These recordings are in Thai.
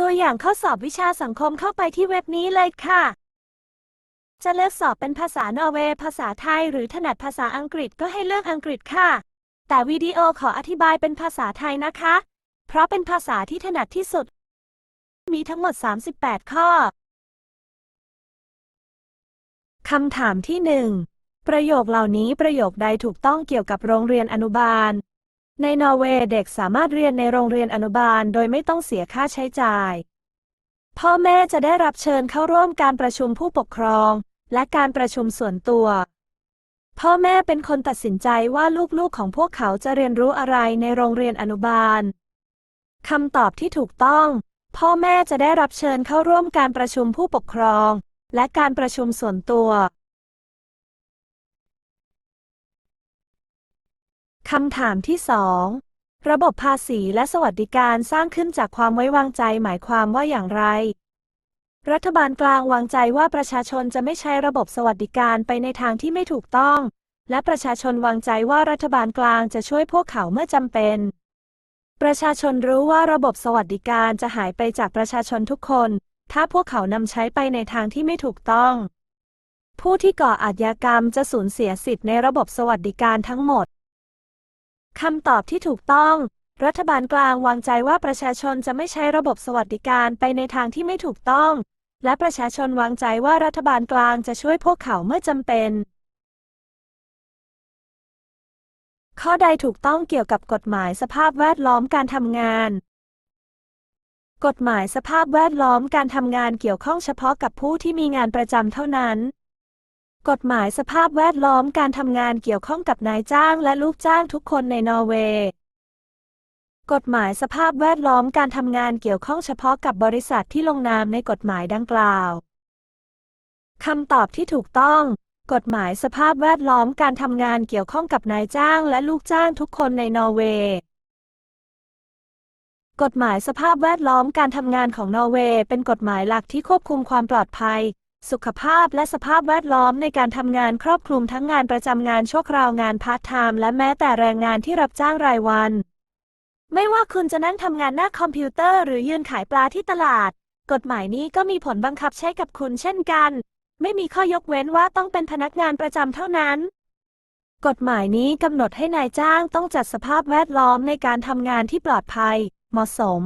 ตัวอย่างข้อสอบวิชาสังคมเข้าไปที่เว็บนี้เลยค่ะ จะเลือกสอบเป็นภาษานอร์เวย์ภาษาไทย หรือถนัดภาษาอังกฤษก็ให้เลือกอังกฤษค่ะ แต่วิดีโอขออธิบายเป็นภาษาไทยนะคะ เพราะเป็นภาษาที่ถนัดที่สุด มีทั้งหมด 38 ข้อคำถามที่หนึ่งประโยคเหล่านี้ประโยคใดถูกต้องเกี่ยวกับโรงเรียนอนุบาล ในนอร์เวย์เด็กสามารถเรียนในโรงเรียนอนุบาลโดยไม่ต้องเสียค่าใช้จ่าย พ่อแม่จะได้รับเชิญเข้าร่วมการประชุมผู้ปกครอง และการประชุมส่วนตัว พ่อแม่เป็นคนตัดสินใจว่าลูกๆของพวกเขาจะเรียนรู้อะไรในโรงเรียนอนุบาลคำตอบที่ถูกต้อง พ่อแม่จะได้รับเชิญเข้าร่วมการประชุมผู้ปกครอง และการประชุมส่วนตัว คำถามที่สองระบบภาษีและสวัสดิการสร้างขึ้นจากความไว้วางใจหมายความว่าอย่างไร รัฐบาลกลางวางใจว่าประชาชนจะไม่ใช้ระบบสวัสดิการไปในทางที่ไม่ถูกต้อง และประชาชนวางใจว่ารัฐบาลกลางจะช่วยพวกเขาเมื่อจำเป็น ประชาชนรู้ว่าระบบสวัสดิการจะหายไปจากประชาชนทุกคน ถ้าพวกเขานำใช้ไปในทางที่ไม่ถูกต้อง ผู้ที่ก่ออาชญากรรมจะสูญเสียสิทธิ์ในระบบสวัสดิการทั้งหมด คำตอบที่ถูกต้อง รัฐบาลกลางวางใจว่าประชาชนจะไม่ใช้ระบบสวัสดิการไปในทางที่ไม่ถูกต้อง และประชาชนวางใจว่ารัฐบาลกลางจะช่วยพวกเขาเมื่อจำเป็น ข้อใดถูกต้องเกี่ยวกับกฎหมายสภาพแวดล้อมการทำงาน กฎหมายสภาพแวดล้อมการทำงานเกี่ยวข้องเฉพาะกับผู้ที่มีงานประจำเท่านั้น กฎหมายสภาพแวดล้อมการทำงานเกี่ยวข้องกับนายจ้างและลูกจ้างทุกคนในนอร์เวย์ กฎหมายสภาพแวดล้อมการทำงานเกี่ยวข้องเฉพาะกับบริษัทที่ลงนามในกฎหมายดังกล่าว คำตอบที่ถูกต้อง กฎหมายสภาพแวดล้อมการทำงานเกี่ยวข้องกับนายจ้างและลูกจ้างทุกคนในนอร์เวย์ กฎหมายสภาพแวดล้อมการทำงานของนอร์เวย์เป็นกฎหมายหลักที่ควบคุมความปลอดภัย สุขภาพและสภาพแวดล้อมในการทำงานครอบคลุมทั้งงานประจำงานชั่วคราวงานพาร์ทไทม์และแม้แต่แรงงานที่รับจ้างรายวัน ไม่ว่าคุณจะนั่งทำงานหน้าคอมพิวเตอร์หรือยืนขายปลาที่ตลาด กฎหมายนี้ก็มีผลบังคับใช้กับคุณเช่นกัน ไม่มีข้อยกเว้นว่าต้องเป็นพนักงานประจำเท่านั้น กฎหมายนี้กำหนดให้นายจ้างต้องจัดสภาพแวดล้อมในการทำงานที่ปลอดภัย เหมาะสม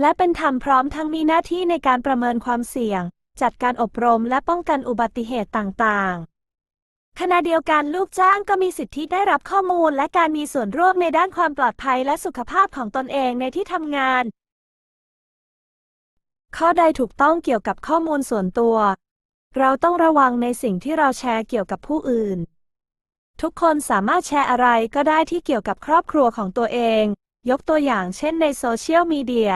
และเป็นธรรมพร้อมทั้งมีหน้าที่ในการประเมินความเสี่ยง จัดการอบรมและป้องกันอุบัติเหตุต่างๆ ขณะเดียวกันลูกจ้างก็มีสิทธิได้รับข้อมูลและการมีส่วนร่วมในด้านความปลอดภัยและสุขภาพของตนเองในที่ทำงาน ข้อใดถูกต้องเกี่ยวกับข้อมูลส่วนตัว เราต้องระวังในสิ่งที่เราแชร์เกี่ยวกับผู้อื่น ทุกคนสามารถแชร์อะไรก็ได้ที่เกี่ยวกับครอบครัวของตัวเอง ยกตัวอย่างเช่นในโซเชียลมีเดีย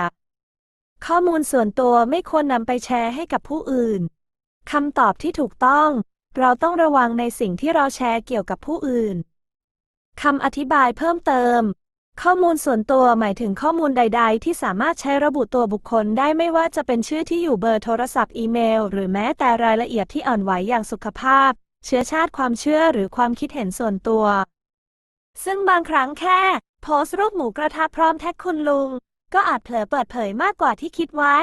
ข้อมูลส่วนตัวไม่ควรนำไปแชร์ให้กับผู้อื่น คำตอบที่ถูกต้อง เราต้องระวังในสิ่งที่เราแชร์เกี่ยวกับผู้อื่น คำอธิบายเพิ่มเติม ข้อมูลส่วนตัวหมายถึงข้อมูลใด ๆ ที่สามารถใช้ระบุตัวบุคคลได้ไม่ว่าจะเป็นชื่อที่อยู่เบอร์โทรศัพท์อีเมล หรือแม้แต่รายละเอียดที่อ่อนไหวอย่างสุขภาพ เชื้อชาติความเชื่อหรือความคิดเห็นส่วนตัว ซึ่งบางครั้งแค่ โพสต์รูปหมูกระทะพร้อมแท็กคุณลุง ก็อาจเผลอเปิดเผยมากกว่าที่คิดไว้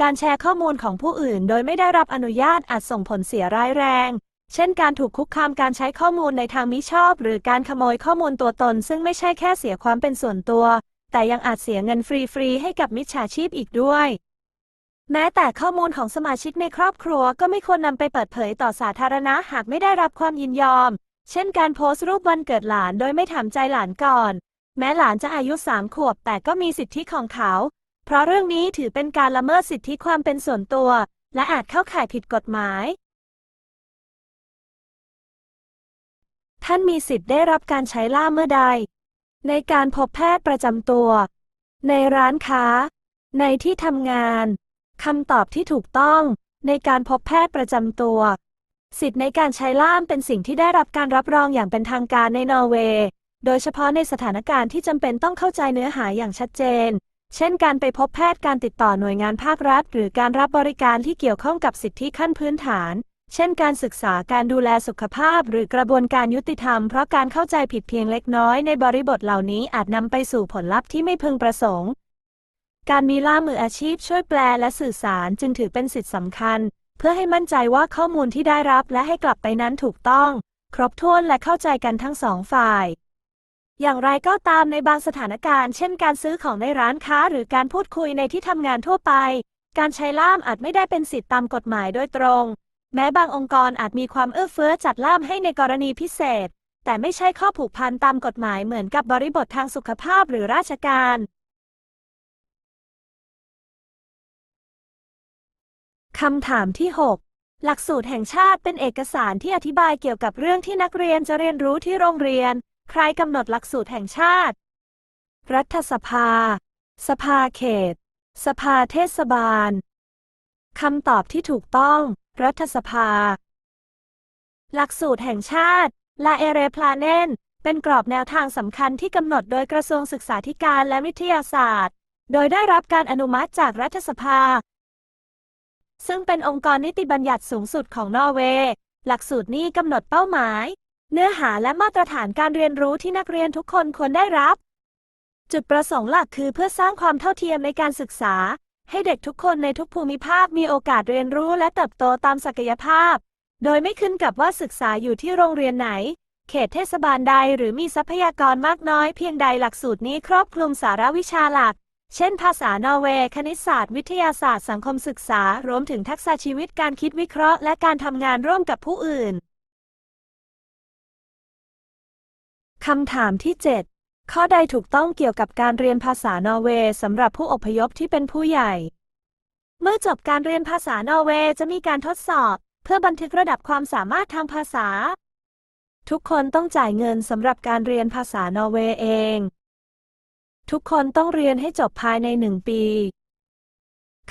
การแชร์ข้อมูลของผู้อื่นโดยไม่ได้รับอนุญาตอาจส่งผลเสียร้ายแรง เช่นการถูกคุกคามการใช้ข้อมูลในทางมิชอบ หรือการขโมยข้อมูลตัวตน ซึ่งไม่ใช่แค่เสียความเป็นส่วนตัว แต่ยังอาจเสียเงินฟรีๆให้กับมิจฉาชีพอีกด้วยแม้แต่ข้อมูลของสมาชิกในครอบครัวก็ไม่ควรนำไปเปิดเผยต่อสาธารณะหากไม่ได้รับความยินยอม เช่นการโพสต์รูปวันเกิดหลานโดยไม่ถามใจหลานก่อน แม้หลานจะอายุสามขวบแต่ก็มีสิทธิของเขา เพราะเรื่องนี้ถือเป็นการละเมิดสิทธิความเป็นส่วนตัว และอาจเข้าข่ายผิดกฎหมาย ท่านมีสิทธิ์ได้รับการใช้ล่ามเมื่อใด ในการพบแพทย์ประจำตัว ในร้านค้า ในที่ทำงานคำตอบที่ถูกต้อง ในการพบแพทย์ประจำตัว สิทธิ์ในการใช้ล่ามเป็นสิ่งที่ได้รับการรับรองอย่างเป็นทางการในนอร์เวย์ โดยเฉพาะในสถานการณ์ที่จำเป็นต้องเข้าใจเนื้อหาอย่างชัดเจน เช่นการไปพบแพทย์การติดต่อหน่วยงานภาครัฐ หรือการรับบริการที่เกี่ยวข้องกับสิทธิขั้นพื้นฐาน เช่น การศึกษาการดูแลสุขภาพ หรือกระบวนการยุติธรรม เพราะการเข้าใจผิดเพียงเล็กน้อยในบริบทเหล่านี้อาจนำไปสู่ผลลัพธ์ที่ไม่พึงประสงค์ การมีล่ามมืออาชีพช่วยแปลและสื่อสารจึงถือเป็นสิทธิสำคัญ เพื่อให้มั่นใจว่าข้อมูลที่ได้รับและให้กลับไปนั้นถูกต้อง ครบถ้วนและเข้าใจกันทั้งสองฝ่าย อย่างไรก็ตามในบางสถานการณ์ เช่นการซื้อของในร้านค้า หรือการพูดคุยในที่ทำงานทั่วไป การใช้ล่ามอาจไม่ได้เป็นสิทธิตามกฎหมายโดยตรง แม้บางองค์กรอาจมีความเอื้อเฟื้อจัดล่ามให้ในกรณีพิเศษ แต่ไม่ใช่ข้อผูกพันตามกฎหมายเหมือนกับบริบททางสุขภาพหรือราชการ คำถามที่ 6 หลักสูตรแห่งชาติเป็นเอกสารที่อธิบายเกี่ยวกับเรื่องที่นักเรียนจะเรียนรู้ที่โรงเรียน ใครกำหนดหลักสูตรแห่งชาติ รัฐสภา สภาเขต สภาเทศบาล คำตอบที่ถูกต้อง รัฐสภา หลักสูตรแห่งชาติ ลาเอเรพลาเนนเป็นกรอบแนวทางสำคัญที่กำหนดโดยกระทรวงศึกษาธิการและวิทยาศาสตร์ โดยได้รับการอนุมัติจากรัฐสภา ซึ่งเป็นองค์กรนิติบัญญัติสูงสุดของนอร์เวย์ หลักสูตรนี้กำหนดเป้าหมาย เนื้อหาและมาตรฐานการเรียนรู้ที่นักเรียนทุกคนควรได้รับ จุดประสงค์หลักคือเพื่อสร้างความเท่าเทียมในการศึกษา ให้เด็กทุกคนในทุกภูมิภาคมีโอกาสเรียนรู้และเติบโตตามศักยภาพ โดยไม่ขึ้นกับว่าศึกษาอยู่ที่โรงเรียนไหน เขตเทศบาลใดหรือมีทรัพยากรมากน้อยเพียงใดหลักสูตรนี้ครอบคลุมสารวิชาหลัก เช่น ภาษานอร์เวย์ คณิตศาสตร์ วิทยาศาสตร์ สังคมศึกษา รวมถึงทักษะชีวิตการคิดวิเคราะห์ และการทำงานร่วมกับผู้อื่น คำถามที่ 7 ข้อใดถูกต้องเกี่ยวกับการเรียนภาษานอร์เวย์สำหรับผู้อพยพที่เป็นผู้ใหญ่ เมื่อจบการเรียนภาษานอร์เวย์จะมีการทดสอบ เพื่อบันทึกระดับความสามารถทางภาษา ทุกคนต้องจ่ายเงินสำหรับการเรียนภาษานอร์เวย์เอง ทุกคนต้องเรียนให้จบภายในหนึ่งปี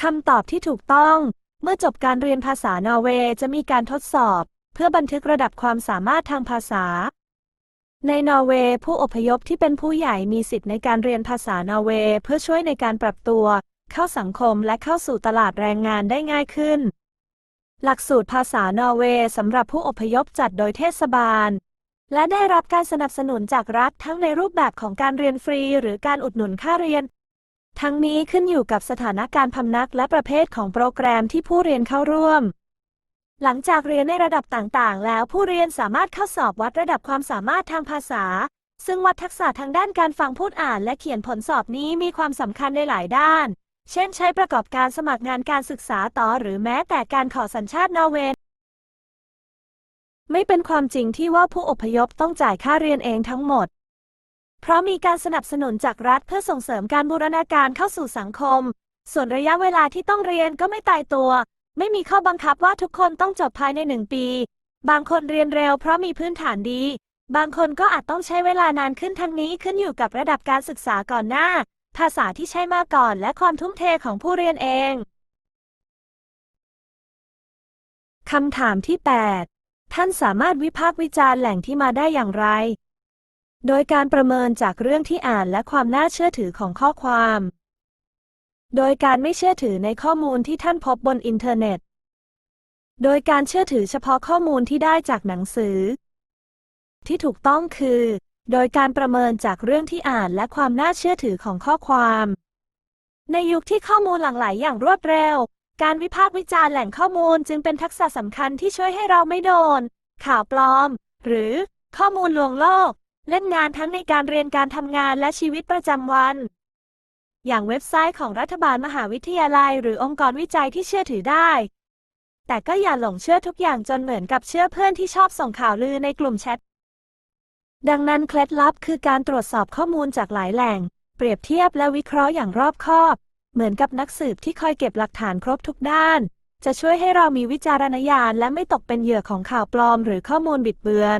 คำตอบที่ถูกต้อง เมื่อจบการเรียนภาษานอร์เวย์จะมีการทดสอบ เพื่อบันทึกระดับความสามารถทางภาษา ในนอร์เวย์ผู้อพยพที่เป็นผู้ใหญ่มีสิทธิ์ในการเรียนภาษานอร์เวย์เพื่อช่วยในการปรับตัว เข้าสังคมและเข้าสู่ตลาดแรงงานได้ง่ายขึ้น หลักสูตรภาษานอร์เวย์สำหรับผู้อพยพจัดโดยเทศบาล และได้รับการสนับสนุนจากรัฐทั้งในรูปแบบของการเรียนฟรีหรือการอุดหนุนค่าเรียน ทั้งนี้ขึ้นอยู่กับสถานการณ์พำนักและประเภทของโปรแกรมที่ผู้เรียนเข้าร่วม หลังจากเรียนในระดับต่างๆ แล้วผู้เรียนสามารถเข้าสอบวัดระดับความสามารถทางภาษา ซึ่งวัดทักษะทางด้านการฟังพูดอ่านและเขียนผลสอบนี้มีความสำคัญในหลายด้าน เช่น ใช้ประกอบการสมัครงานการศึกษาต่อหรือแม้แต่การขอสัญชาตินอร์เวย์ไม่เป็นความจริงที่ว่าผู้อพยพต้องจ่ายค่าเรียนเองทั้งหมด เพราะมีการสนับสนุนจากรัฐเพื่อส่งเสริมการบูรณาการเข้าสู่สังคม ส่วนระยะเวลาที่ต้องเรียนก็ไม่ตายตัว ไม่มีข้อบังคับว่าทุกคนต้องจบภายในหนึ่งปี บางคนเรียนเร็วเพราะมีพื้นฐานดี บางคนก็อาจต้องใช้เวลานานขึ้นทั้งนี้ขึ้นอยู่กับระดับการศึกษาก่อนหน้า ภาษาที่ใช้มาก่อนและความทุ่มเทของผู้เรียนเอง คำถามที่ 8 ท่านสามารถวิพากษ์วิจารณ์แหล่งที่มาได้อย่างไร โดยการประเมินจากเรื่องที่อ่านและความน่าเชื่อถือของข้อความ โดยการไม่เชื่อถือในข้อมูลที่ท่านพบบนอินเทอร์เน็ต โดยการเชื่อถือเฉพาะข้อมูลที่ได้จากหนังสือ ที่ถูกต้องคือ โดยการประเมินจากเรื่องที่อ่านและความน่าเชื่อถือของข้อความ ในยุคที่ข้อมูลหลั่งไหลอย่างรวดเร็ว การวิพากษ์วิจารณ์แหล่งข้อมูลจึงเป็นทักษะสำคัญที่ช่วยให้เราไม่โดน ข่าวปลอม หรือ ข้อมูลลวงโลก เล่นงานทั้งในการเรียนการทำงานและชีวิตประจำวัน อย่างเว็บไซต์ของรัฐบาลมหาวิทยาลัย หรือองค์กรวิจัยที่เชื่อถือได้ แต่ก็อย่าหลงเชื่อทุกอย่างจนเหมือนกับเชื่อเพื่อนที่ชอบส่งข่าวลือในกลุ่มแชท ดังนั้นเคล็ดลับคือการตรวจสอบข้อมูลจากหลายแหล่ง เปรียบเทียบและวิเคราะห์อย่างรอบคอบ เหมือนกับนักสืบที่คอยเก็บหลักฐานครบทุกด้าน จะช่วยให้เรามีวิจารณญาณและไม่ตกเป็นเหยื่อของข่าวปลอม หรือข้อมูลบิดเบือน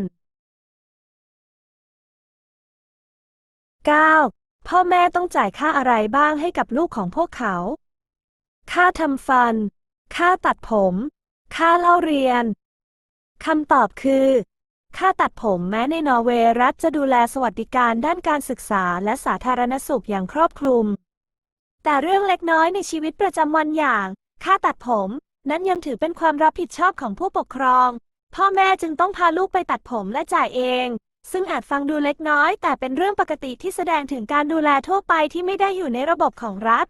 9. พ่อแม่ต้องจ่ายค่าอะไรบ้างให้กับลูกของพวกเขา ค่าทำฟัน ค่าตัดผม ค่าเล่าเรียน คำตอบคือ ค่าตัดผมแม้ในนอร์เวย์รัฐจะดูแลสวัสดิการด้านการศึกษาและสาธารณสุขอย่างครอบคลุม แต่เรื่องเล็กน้อยในชีวิตประจำวันอย่าง ค่าตัดผม นั้นยังถือเป็นความรับผิดชอบของผู้ปกครอง พ่อแม่จึงต้องพาลูกไปตัดผมและจ่ายเอง ซึ่งอาจฟังดูเล็กน้อย แต่เป็นเรื่องปกติที่แสดงถึงการดูแลทั่วไปที่ไม่ได้อยู่ในระบบของรัฐ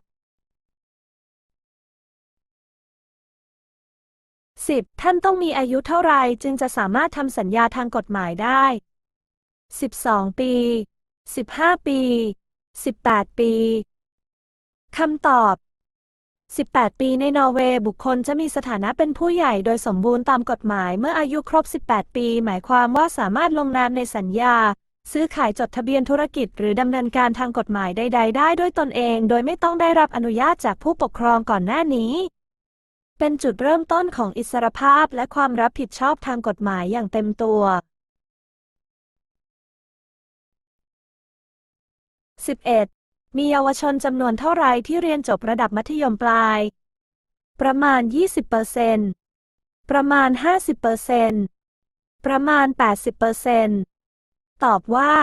10. ท่านต้องมีอายุเท่าไรจึงจะสามารถทำสัญญาทางกฎหมายได้ 12 ปี 15 ปี 18 ปี คำตอบ 18 ปีในนอร์เวย์บุคคลจะมีสถานะเป็นผู้ใหญ่โดยสมบูรณ์ตามกฎหมายเมื่ออายุครบ 18 ปี หมายความว่าสามารถลงนามในสัญญา ซื้อขายจดทะเบียนธุรกิจ หรือดำเนินการทางกฎหมายใด ๆ ได้ด้วยตนเอง โดยไม่ต้องได้รับอนุญาตจากผู้ปกครองก่อนหน้านี้ เป็นจุดเริ่มต้นของอิสรภาพและความรับผิดชอบทางกฎหมายอย่างเต็มตัว 11. มีเยาวชนจำนวนเท่าไรที่เรียนจบระดับมัธยมปลาย ประมาณ 20%ประมาณ 50%ประมาณ 80%ตอบว่า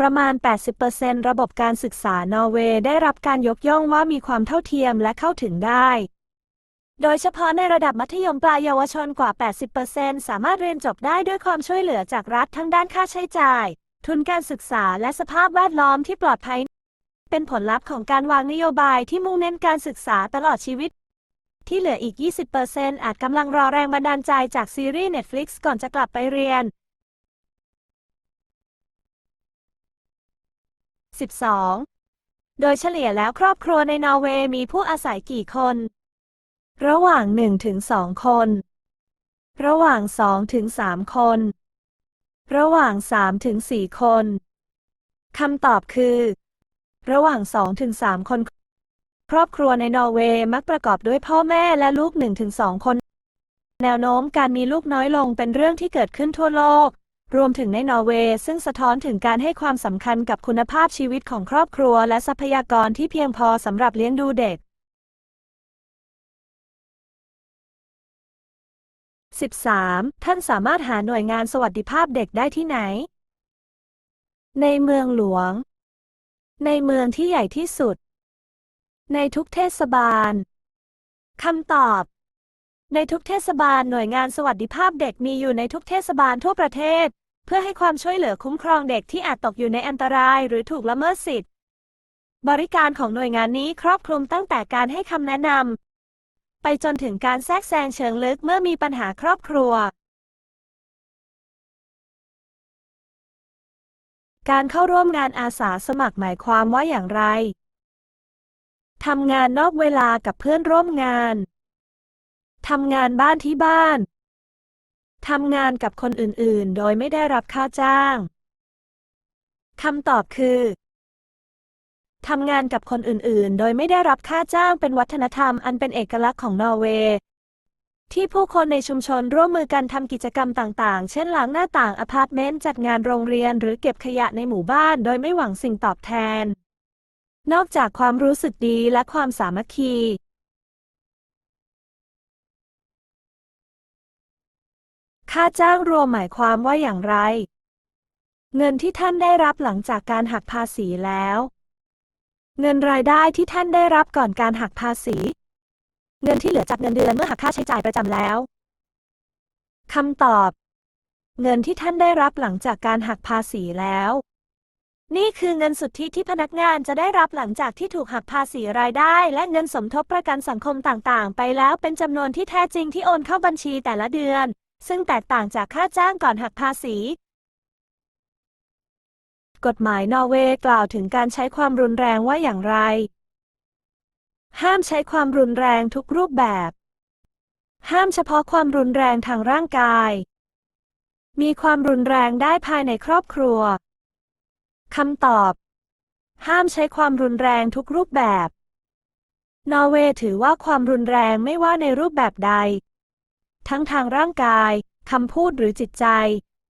ประมาณ 80%ระบบการศึกษานอร์เวย์ได้รับการยกย่องว่ามีความเท่าเทียมและเข้าถึงได้ โดยเฉพาะในระดับมัธยมปลายเยาวชนกว่า 80%สามารถเรียนจบได้ด้วยความช่วยเหลือจากรัฐทั้งด้านค่าใช้จ่าย ทุนการศึกษาและสภาพแวดล้อมที่ปลอดภัย เป็นผลลัพธ์ของการวางนโยบายที่มุ่งเน้นการศึกษาตลอดชีวิต ที่เหลืออีก 20%อาจกำลังรอแรงบันดาลใจจากซีรีส์ Netflix ก่อนจะกลับไปเรียน 12. โดยเฉลี่ยแล้วครอบครัวในนอร์เวย์มีผู้อาศัยกี่คน ระหว่าง1ถึง2คน ระหว่าง2ถึง3คน ระหว่าง3ถึง4คนคำตอบคือ ระหว่าง2ถึง3คน ครอบครัวในนอร์เวย์มักประกอบด้วยพ่อแม่และลูก1ถึง2คน แนวโน้มการมีลูกน้อยลงเป็นเรื่องที่เกิดขึ้นทั่วโลก รวมถึงในนอร์เวย์ซึ่งสะท้อนถึงการให้ความสำคัญกับคุณภาพชีวิตของครอบครัวและทรัพยากรที่เพียงพอสำหรับเลี้ยงดูเด็ก 13. ท่านสามารถหาหน่วยงานสวัสดิภาพเด็กได้ที่ไหน ในเมืองหลวง ในเมืองที่ใหญ่ที่สุด ในทุกเทศบาล คำตอบ ในทุกเทศบาลหน่วยงานสวัสดิภาพเด็กมีอยู่ในทุกเทศบาลทั่วประเทศ เพื่อให้ความช่วยเหลือคุ้มครองเด็กที่อาจตกอยู่ในอันตรายหรือถูกละเมิดสิทธิบริการของหน่วยงานนี้ครอบคลุมตั้งแต่การให้คำแนะนำไปจนถึงการแทรกแซงเชิงลึกเมื่อมีปัญหาครอบครัว การเข้าร่วมงานอาสาสมัครหมายความว่าอย่างไร ทำงานนอกเวลากับเพื่อนร่วมงาน ทำงานบ้านที่บ้าน ทำงานกับคนอื่นๆ โดยไม่ได้รับค่าจ้าง คำตอบคือ ทำงานกับคนอื่นๆ โดยไม่ได้รับค่าจ้างเป็นวัฒนธรรมอันเป็นเอกลักษณ์ของนอร์เวย์ ที่ผู้คนในชุมชนร่วมมือกันทำกิจกรรมต่างๆ เช่นล้างหน้าต่างอพาร์ตเมนต์จัดงานโรงเรียนหรือเก็บขยะในหมู่บ้านโดยไม่หวังสิ่งตอบแทน นอกจากความรู้สึกดีและความสามัคคี ค่าจ้างรวมหมายความว่าอย่างไร เงินที่ท่านได้รับหลังจากการหักภาษีแล้ว เงินรายได้ที่ท่านได้รับก่อนการหักภาษี เงินที่เหลือจากเงินเดือนเมื่อหักค่าใช้จ่ายประจำแล้วคำตอบ เงินที่ท่านได้รับหลังจากการหักภาษีแล้ว นี่คือเงินสุทธิที่พนักงานจะได้รับหลังจากที่ถูกหักภาษีรายได้ และเงินสมทบประกันสังคมต่างๆ ไปแล้วเป็นจำนวนที่แท้จริงที่โอนเข้าบัญชีแต่ละเดือน ซึ่งแตกต่างจากค่าจ้างก่อนหักภาษีกฎหมายนอร์เวย์กล่าวถึงการใช้ความรุนแรงว่าอย่างไร ห้ามใช้ความรุนแรงทุกรูปแบบ ห้ามเฉพาะความรุนแรงทางร่างกาย มีความรุนแรงได้ภายในครอบครัว คำตอบ ห้ามใช้ความรุนแรงทุกรูปแบบ นอร์เวย์ถือว่าความรุนแรงไม่ว่าในรูปแบบใด ทั้งทางร่างกาย คำพูดหรือจิตใจ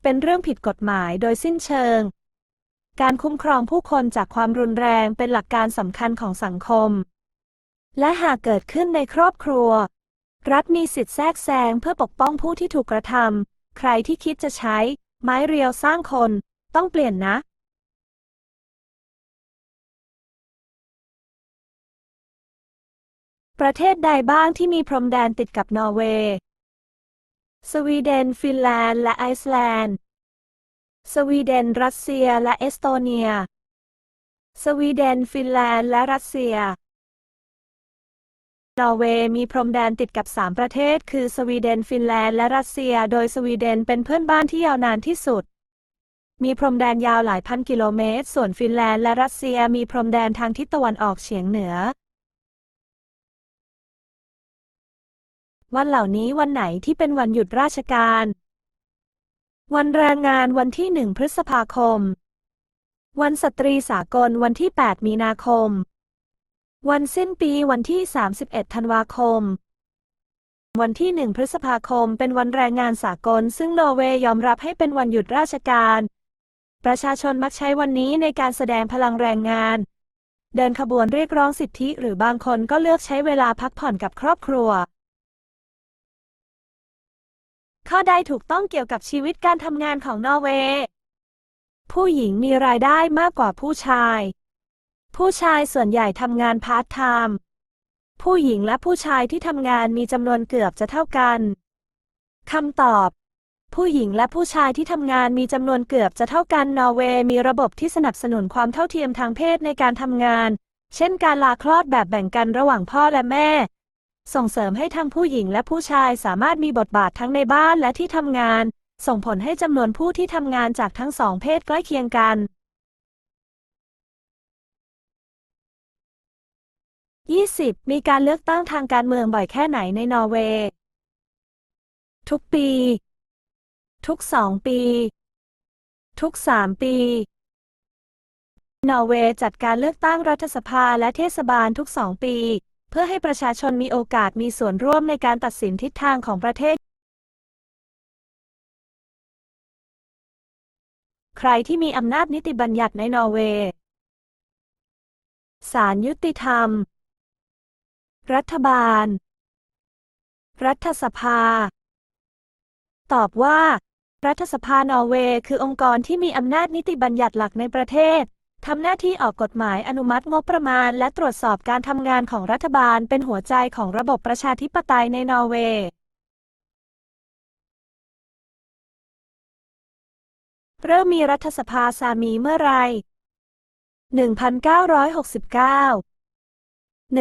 เป็นเรื่องผิดกฎหมายโดยสิ้นเชิง การคุ้มครองผู้คนจากความรุนแรงเป็นหลักการสำคัญของสังคม และหากเกิดขึ้นในครอบครัว รัฐมีสิทธิแทรกแซงเพื่อปกป้องผู้ที่ถูกกระทำใครที่คิดจะใช้ ไม้เรียวสร้างคน ต้องเปลี่ยนนะประเทศใดบ้างที่มีพรมแดนติดกับนอร์เวย์ สวีเดน ฟินแลนด์ และไอซ์แลนด์ สวีเดน รัสเซีย และเอสโตเนีย สวีเดน ฟินแลนด์ และรัสเซีย นอร์เวย์มีพรมแดนติดกับ 3 ประเทศ คือสวีเดน ฟินแลนด์ และรัสเซีย โดยสวีเดนเป็นเพื่อนบ้านที่ยาวนานที่สุด มีพรมแดนยาวหลายพันกิโลเมตร ส่วนฟินแลนด์และรัสเซียมีพรมแดนทางทิศตะวันออกเฉียงเหนือ วันเหล่านี้วันไหนที่เป็นวันหยุดราชการ วันแรงงานวันที่ 1 พฤษภาคม วันสตรีสากลวันที่ 8 มีนาคม วันสิ้นปีวันที่ 31 ธันวาคม วันที่ 1 พฤษภาคม เป็นวันแรงงานสากล ซึ่งนอร์เวย์ยอมรับให้เป็นวันหยุดราชการ ประชาชนมักใช้วันนี้ในการแสดงพลังแรงงาน เดินขบวนเรียกร้องสิทธิหรือบางคนก็เลือกใช้เวลาพักผ่อนกับครอบครัว ข้อใดถูกต้องเกี่ยวกับชีวิตการทำงานของนอร์เวย์ ผู้หญิงมีรายได้มากกว่าผู้ชาย ผู้ชายส่วนใหญ่ทำงานพาร์ทไทม์ผู้หญิงและผู้ชายที่ทำงานมีจำนวนเกือบจะเท่ากันคำตอบ ผู้หญิงและผู้ชายที่ทำงานมีจำนวนเกือบจะเท่ากันนอร์เวย์มีระบบที่สนับสนุนความเท่าเทียมทางเพศในการทำงาน เช่นการลาคลอดแบบแบ่งกันระหว่างพ่อและแม่ ส่งเสริมให้ทั้งผู้หญิงและผู้ชายสามารถมีบทบาททั้งในบ้านและที่ทำงาน ส่งผลให้จำนวนผู้ที่ทำงานจากทั้งสองเพศใกล้เคียงกัน 20. มีการเลือกตั้งทางการเมืองบ่อยแค่ไหนในนอร์เวย์ ทุกปี ทุกสองปี ทุกสามปี นอร์เวย์จัดการเลือกตั้งรัฐสภาและเทศบาลทุกสองปี เพื่อให้ประชาชนมีโอกาสมีส่วนร่วมในการตัดสินทิศทางของประเทศ ใครที่มีอำนาจนิติบัญญัติในนอร์เวย์ศาลยุติธรรม รัฐบาล รัฐสภา ตอบว่า รัฐสภานอร์เวย์คือองค์กรที่มีอำนาจนิติบัญญัติหลักในประเทศทำหน้าที่ออกกฎหมายอนุมัติงบประมาณ และตรวจสอบการทำงานของรัฐบาลเป็นหัวใจของระบบประชาธิปไตยในนอร์เวย์ เริ่มมีรัฐสภาซามีเมื่อไร 1969 1989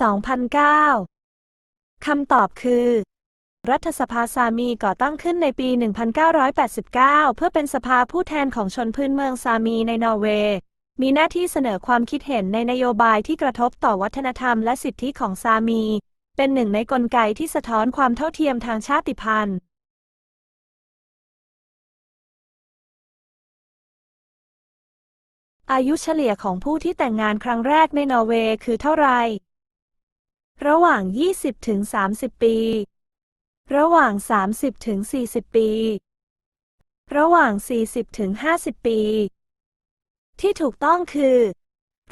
2009 คำตอบคือ รัฐสภาซามีก่อตั้งขึ้นในปี 1989 เพื่อเป็นสภาผู้แทนของชนพื้นเมืองซามีในนอร์เวย์ มีหน้าที่เสนอความคิดเห็นในนโยบายที่กระทบต่อวัฒนธรรมและสิทธิของซามี เป็นหนึ่งในกลไกที่สะท้อนความเท่าเทียมทางชาติพันธุ์ อายุเฉลี่ยของผู้ที่แต่งงานครั้งแรกในนอร์เวย์คือเท่าไหร่ ระหว่าง 20 ถึง 30 ปี ระหว่าง 30 ถึง 40 ปี ระหว่าง 40 ถึง 50 ปี ที่ถูกต้องคือ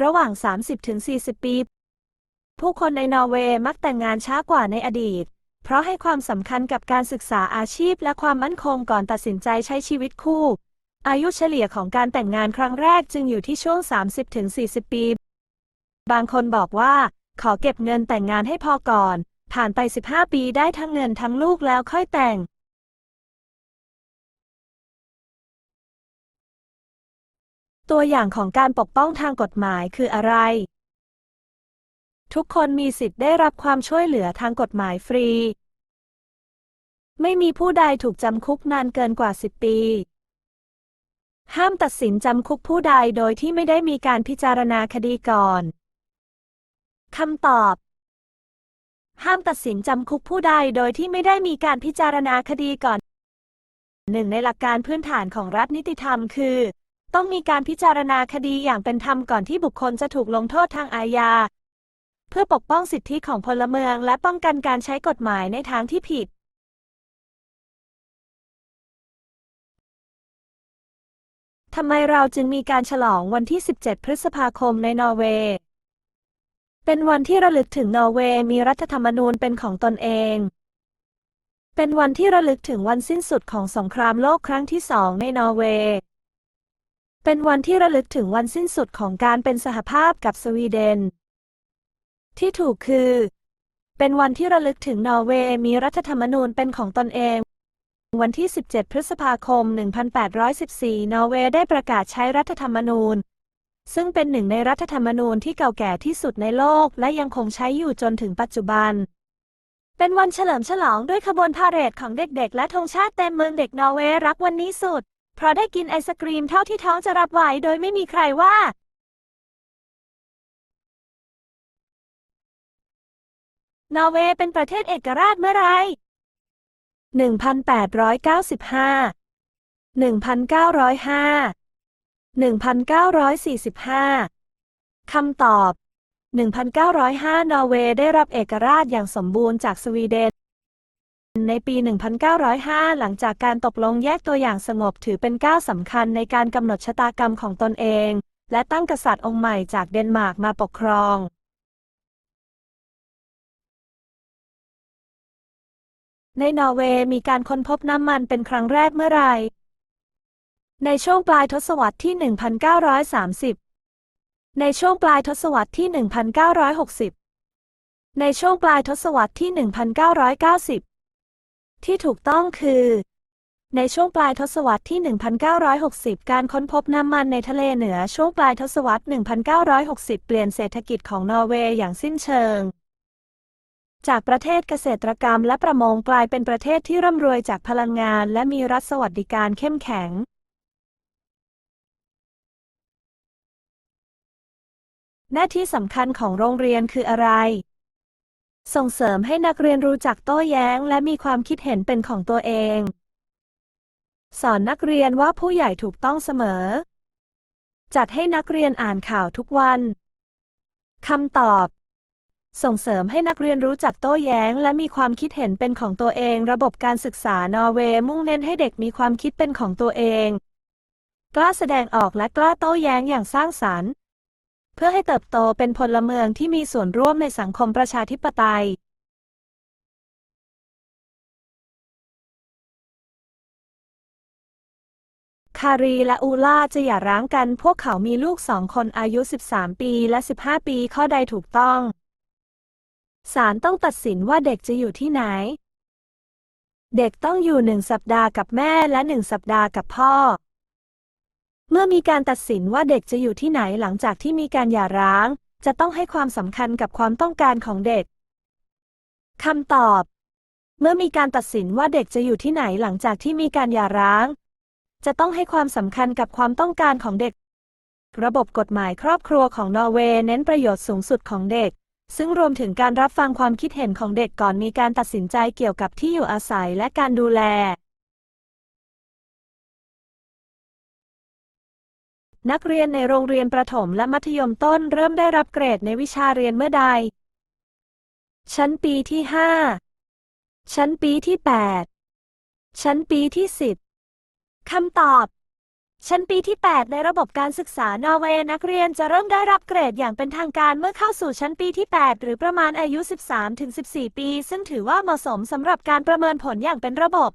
ระหว่าง 30 ถึง 40 ปี ผู้คนในนอร์เวย์มักแต่งงานช้ากว่าในอดีต เพราะให้ความสำคัญกับการศึกษาอาชีพและความมั่นคงก่อนตัดสินใจใช้ชีวิตคู่ อายุเฉลี่ยของการแต่งงานครั้งแรกจึงอยู่ที่ช่วง 30-40 ปี บางคนบอกว่า ขอเก็บเงินแต่งงานให้พอก่อน ผ่านไป 15 ปีได้ทั้งเงินทั้งลูกแล้วค่อยแต่ง ตัวอย่างของการปกป้องทางกฎหมายคืออะไร ทุกคนมีสิทธิ์ได้รับความช่วยเหลือทางกฎหมายฟรี ไม่มีผู้ใดถูกจำคุกนานเกินกว่า 10 ปี ห้ามตัดสินจำคุกผู้ใดโดยที่ไม่ได้มีการพิจารณาคดีก่อน คำตอบ ห้ามตัดสินจำคุกผู้ใดโดยที่ไม่ได้มีการพิจารณาคดีก่อนหนึ่งในหลักการพื้นฐานของรัฐนิติธรรมคือ ต้องมีการพิจารณาคดีอย่างเป็นธรรมก่อนที่บุคคลจะถูกลงโทษทางอาญา เพื่อปกป้องสิทธิของพลเมืองและป้องกันการใช้กฎหมายในทางที่ผิด ทำไมเราจึงมีการฉลองวันที่ 17 พฤษภาคมในนอร์เวย์ เป็นวันที่ระลึกถึงนอร์เวย์มีรัฐธรรมนูญเป็นของตนเอง เป็นวันที่ระลึกถึงวันสิ้นสุดของสงครามโลกครั้งที่สองในนอร์เวย์ เป็นวันที่ระลึกถึงวันสิ้นสุดของการเป็นสหภาพกับสวีเดน ที่ถูกคือ เป็นวันที่ระลึกถึงนอร์เวย์มีรัฐธรรมนูญเป็นของตนเอง วันที่ 17 พฤษภาคม 1814 นอร์เวย์ได้ประกาศใช้รัฐธรรมนูญ ซึ่งเป็นหนึ่งในรัฐธรรมนูญที่เก่าแก่ที่สุดในโลก และยังคงใช้อยู่จนถึงปัจจุบัน เป็นวันเฉลิมฉลองด้วยขบวนพาเหรดของเด็กๆ และธงชาติเต็มเมืองเด็กนอร์เวย์รักวันนี้สุด เพราะได้กินไอศกรีมเท่าที่ท้องจะรับไหวโดยไม่มีใครว่านอร์เวย์เป็นประเทศเอกราชเมื่อไร 1895 1905 1945 คำตอบ 1905 นอร์เวย์ได้รับเอกราชอย่างสมบูรณ์จากสวีเดน ในปี 1905 หลังจากการตกลงแยกตัวอย่างสงบถือเป็นก้าวสำคัญในการกำหนดชะตากรรมของตนเอง และตั้งกษัตริย์องค์ใหม่จากเดนมาร์กมาปกครอง ในนอร์เวย์มีการค้นพบน้ำมันเป็นครั้งแรกเมื่อไร ในช่วงปลายทศวรรษที่ 1930 ในช่วงปลายทศวรรษที่ 1960 ในช่วงปลายทศวรรษที่ 1990 ที่ถูกต้องคือ ในช่วงปลายทศวรรษที่ 1960 การค้นพบน้ำมันในทะเลเหนือช่วงปลายทศวรรษ 1960 เปลี่ยนเศรษฐกิจของนอร์เวย์อย่างสิ้นเชิง จากประเทศเกษตรกรรมและประมงกลายเป็นประเทศที่ร่ำรวยจากพลังงาน และมีรัฐสวัสดิการเข้มแข็ง หน้าที่สำคัญของโรงเรียนคืออะไร ส่งเสริมให้นักเรียนรู้จักโต้แย้ง และมีความคิดเห็นเป็นของตัวเอง สอนนักเรียนว่าผู้ใหญ่ถูกต้องเสมอ จัดให้นักเรียนอ่านข่าวทุกวันคำตอบ ส่งเสริมให้นักเรียนรู้จักโต้แย้ง และมีความคิดเห็นเป็นของตัวเอง ระบบการศึกษานอร์เวย์มุ่งเน้นให้เด็กมีความคิดเป็นของตัวเอง กล้าแสดงออกและกล้าโต้แย้งอย่างสร้างสรรค์ เพื่อให้เติบโตเป็นพลเมืองที่มีส่วนร่วมในสังคมประชาธิปไตย คารีและอูล่าจะหย่าร้างกัน พวกเขามีลูกสองคนอายุ 13 ปีและ 15 ปีข้อใดถูกต้อง ศาลต้องตัดสินว่าเด็กจะอยู่ที่ไหน เด็กต้องอยู่หนึ่งสัปดาห์กับแม่และหนึ่งสัปดาห์กับพ่อ เมื่อมีการตัดสินว่าเด็กจะอยู่ที่ไหนหลังจากที่มีการหย่าร้าง จะต้องให้ความสำคัญกับความต้องการของเด็กคำตอบ เมื่อมีการตัดสินว่าเด็กจะอยู่ที่ไหนหลังจากที่มีการหย่าร้าง จะต้องให้ความสำคัญกับความต้องการของเด็ก ระบบกฎหมายครอบครัวของนอร์เวย์เน้นประโยชน์สูงสุดของเด็ก ซึ่งรวมถึงการรับฟังความคิดเห็นของเด็กก่อนมีการตัดสินใจเกี่ยวกับที่อยู่อาศัยและการดูแล นักเรียนในโรงเรียนประถมและมัธยมต้นเริ่มได้รับเกรดในวิชาเรียนเมื่อใด ชั้นปีที่ 5 ชั้นปีที่ 8 ชั้นปีที่ 10คำตอบ ชั้นปีที่ 8 ในระบบการศึกษานอร์เวย์นักเรียนจะเริ่มได้รับเกรดอย่างเป็นทางการเมื่อเข้าสู่ชั้นปีที่ 8 หรือประมาณอายุ 13-14 ปี ซึ่งถือว่าเหมาะสมสำหรับการประเมินผลอย่างเป็นระบบ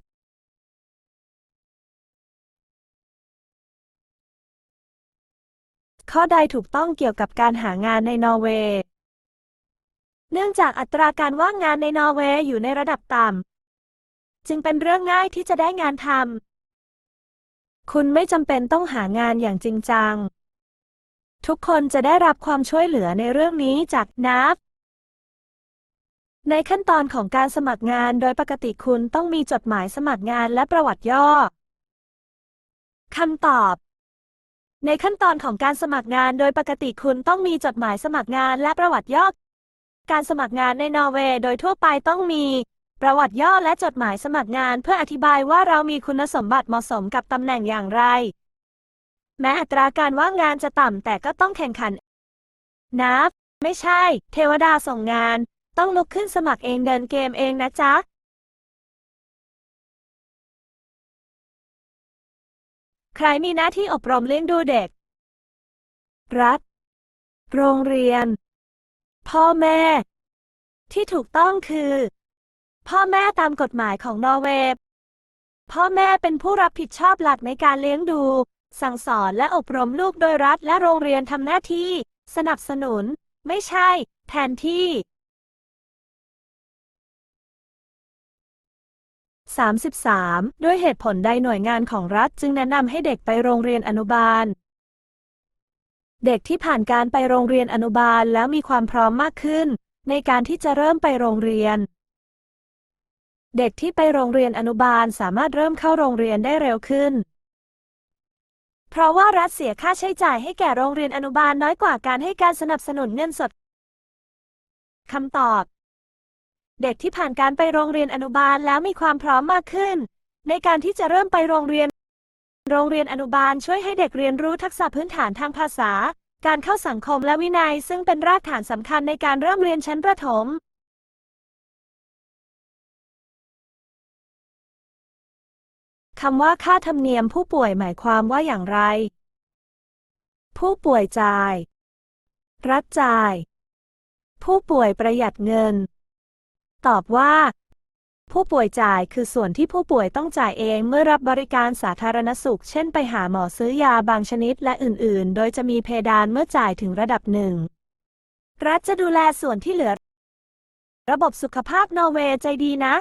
ข้อใดถูกต้องเกี่ยวกับการหางานในนอร์เวย์ เนื่องจากอัตราการว่างงานในนอร์เวย์อยู่ในระดับต่ำ จึงเป็นเรื่องง่ายที่จะได้งานทำ คุณไม่จำเป็นต้องหางานอย่างจริงจัง ทุกคนจะได้รับความช่วยเหลือในเรื่องนี้จากนับในขั้นตอนของการสมัครงานโดยปกติคุณต้องมีจดหมายสมัครงานและประวัติย่อ คำตอบ ในขั้นตอนของการสมัครงานโดยปกติคุณต้องมีจดหมายสมัครงานและประวัติย่อ การสมัครงานในนอร์เวย์โดยทั่วไปต้องมี ประวัติย่อและจดหมายสมัครงานเพื่ออธิบายว่าเรามีคุณสมบัติเหมาะสมกับตำแหน่งอย่างไร แม้อัตราการว่างงานจะต่ำแต่ก็ต้องแข่งขัน นับ ไม่ใช่ เทวดาส่งงาน ต้องลุกขึ้นสมัครเองเดินเกมเองนะจ๊ะ ใครมีหน้าที่อบรมเลี้ยงดูเด็ก รัฐ โรงเรียน พ่อแม่ ที่ถูกต้องคือ พ่อแม่ตามกฎหมายของนอร์เวย์ พ่อแม่เป็นผู้รับผิดชอบหลักในการเลี้ยงดู สั่งสอนและอบรมลูกโดยรัฐและโรงเรียนทำหน้าที่ สนับสนุน ไม่ใช่ แทนที่ 33 ด้วยเหตุผลใดหน่วยงานของรัฐจึงแนะนำให้เด็กไปโรงเรียนอนุบาล เด็กที่ผ่านการไปโรงเรียนอนุบาลแล้วมีความพร้อมมากขึ้น ในการที่จะเริ่มไปโรงเรียน เด็กที่ไปโรงเรียนอนุบาลสามารถเริ่มเข้าโรงเรียนได้เร็วขึ้น เพราะว่ารัฐเสียค่าใช้จ่ายให้แก่โรงเรียนอนุบาลน้อยกว่าการให้การสนับสนุนเงินสดคำตอบ เด็กที่ผ่านการไปโรงเรียนอนุบาลแล้วมีความพร้อมมากขึ้น ในการที่จะเริ่มไปโรงเรียน โรงเรียนอนุบาลช่วยให้เด็กเรียนรู้ทักษะพื้นฐานทางภาษา การเข้าสังคมและวินัย ซึ่งเป็นรากฐานสำคัญในการเริ่มเรียนชั้นประถม คำว่าค่าธรรมเนียมผู้ป่วยหมายความว่าอย่างไร ผู้ป่วยจ่าย รัฐจ่าย ผู้ป่วยประหยัดเงิน ตอบว่า ผู้ป่วยจ่ายคือส่วนที่ผู้ป่วยต้องจ่ายเองเมื่อรับบริการสาธารณสุข เช่นไปหาหมอซื้อยาบางชนิดและอื่น ๆ โดยจะมีเพดานเมื่อจ่ายถึงระดับหนึ่ง รัฐจะดูแลส่วนที่เหลือ ระบบสุขภาพนอร์เวย์ใจดีนะ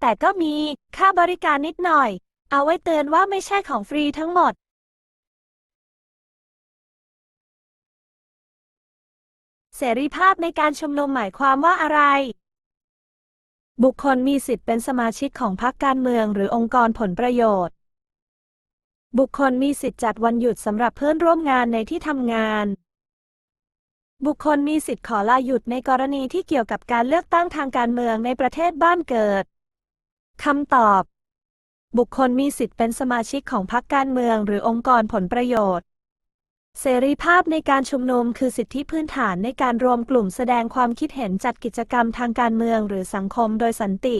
แต่ก็มีค่าบริการนิดหน่อย เอาไว้เตือนว่าไม่ใช่ของฟรีทั้งหมดเสรีภาพในการชุมนุมหมายความว่าอะไร บุคคลมีสิทธิ์เป็นสมาชิกของพรรคการเมืองหรือองค์กรผลประโยชน์ บุคคลมีสิทธิ์จัดวันหยุดสำหรับเพื่อนร่วมงานในที่ทำงาน บุคคลมีสิทธิ์ขอลาหยุดในกรณีที่เกี่ยวกับการเลือกตั้งทางการเมืองในประเทศบ้านเกิด คำตอบ บุคคลมีสิทธิ์เป็นสมาชิกของพรรคการเมืองหรือองค์กรผลประโยชน์ เสรีภาพในการชุมนุมคือสิทธิพื้นฐานในการรวมกลุ่มแสดงความคิดเห็นจัดกิจกรรมทางการเมืองหรือสังคมโดยสันติ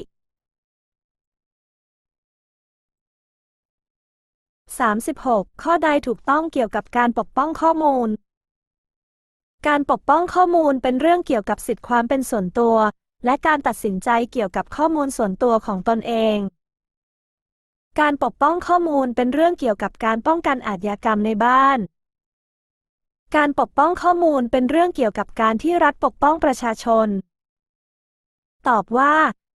36 ข้อใดถูกต้องเกี่ยวกับการปกป้องข้อมูล การปกป้องข้อมูลเป็นเรื่องเกี่ยวกับสิทธิความเป็นส่วนตัว และการตัดสินใจเกี่ยวกับข้อมูลส่วนตัวของตนเอง การปกป้องข้อมูลเป็นเรื่องเกี่ยวกับการป้องกันอาชญากรรมในบ้าน การปกป้องข้อมูลเป็นเรื่องเกี่ยวกับการที่รัฐปกป้องประชาชน ตอบว่า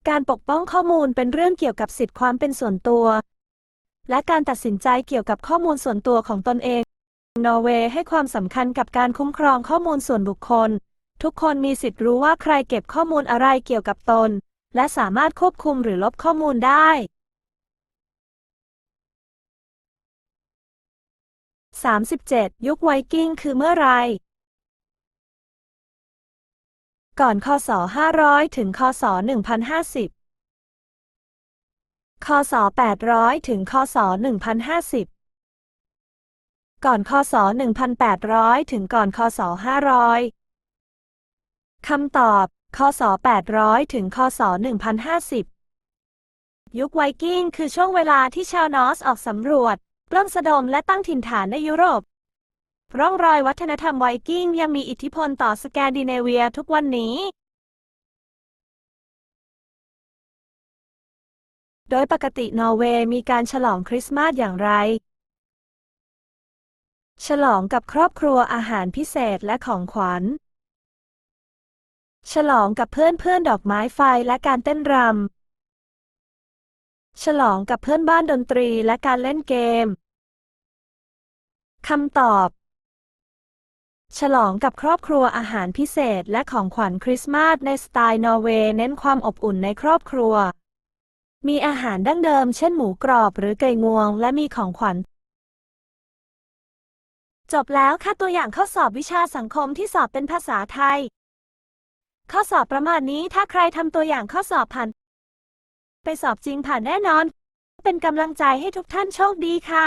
การปกป้องข้อมูลเป็นเรื่องเกี่ยวกับสิทธิความเป็นส่วนตัว และการตัดสินใจเกี่ยวกับข้อมูลส่วนตัวของตนเอง นอร์เวย์ให้ความสำคัญกับการคุ้มครองข้อมูลส่วนบุคคล ทุกคนมีสิทธิ์รู้ว่าใครเก็บข้อมูลอะไรเกี่ยวกับตน และสามารถควบคุมหรือลบข้อมูลได้ 37 ยุคไวกิ้งคือเมื่อไร ก่อนคศ 500 ถึงคศ 1050 คศ 800 ถึงคศ 1050 ก่อนคศ 1800 ถึงก่อนคศ 500 คำตอบ คศ 800 ถึงคศ 1050 ยุคไวกิ้งคือช่วงเวลาที่ชาวนอสออกสำรวจ ปล้นสะดมและตั้งถิ่นฐานในยุโรป ร่องรอยวัฒนธรรมไวกิ้งยังมีอิทธิพลต่อสแกนดิเนเวียทุกวันนี้ โดยปกตินอร์เวย์มีการฉลองคริสต์มาสอย่างไร ฉลองกับครอบครัวอาหารพิเศษและของขวัญ ฉลองกับเพื่อนเพื่อนดอกไม้ไฟและการเต้นรำ ฉลองกับเพื่อนบ้านดนตรีและการเล่นเกม คำตอบ ฉลองกับครอบครัวอาหารพิเศษและของขวัญคริสต์มาสในสไตล์นอร์เวย์เน้นความอบอุ่นในครอบครัว มีอาหารดั้งเดิมเช่นหมูกรอบหรือไก่งวง และมีของขวัญ จบแล้วค่ะตัวอย่างข้อสอบวิชาสังคมที่สอบเป็นภาษาไทย ข้อสอบประมาณนี้ถ้าใครทำตัวอย่างข้อสอบผ่าน ไปสอบจริงผ่านแน่นอน เป็นกำลังใจให้ทุกท่านโชคดีค่ะ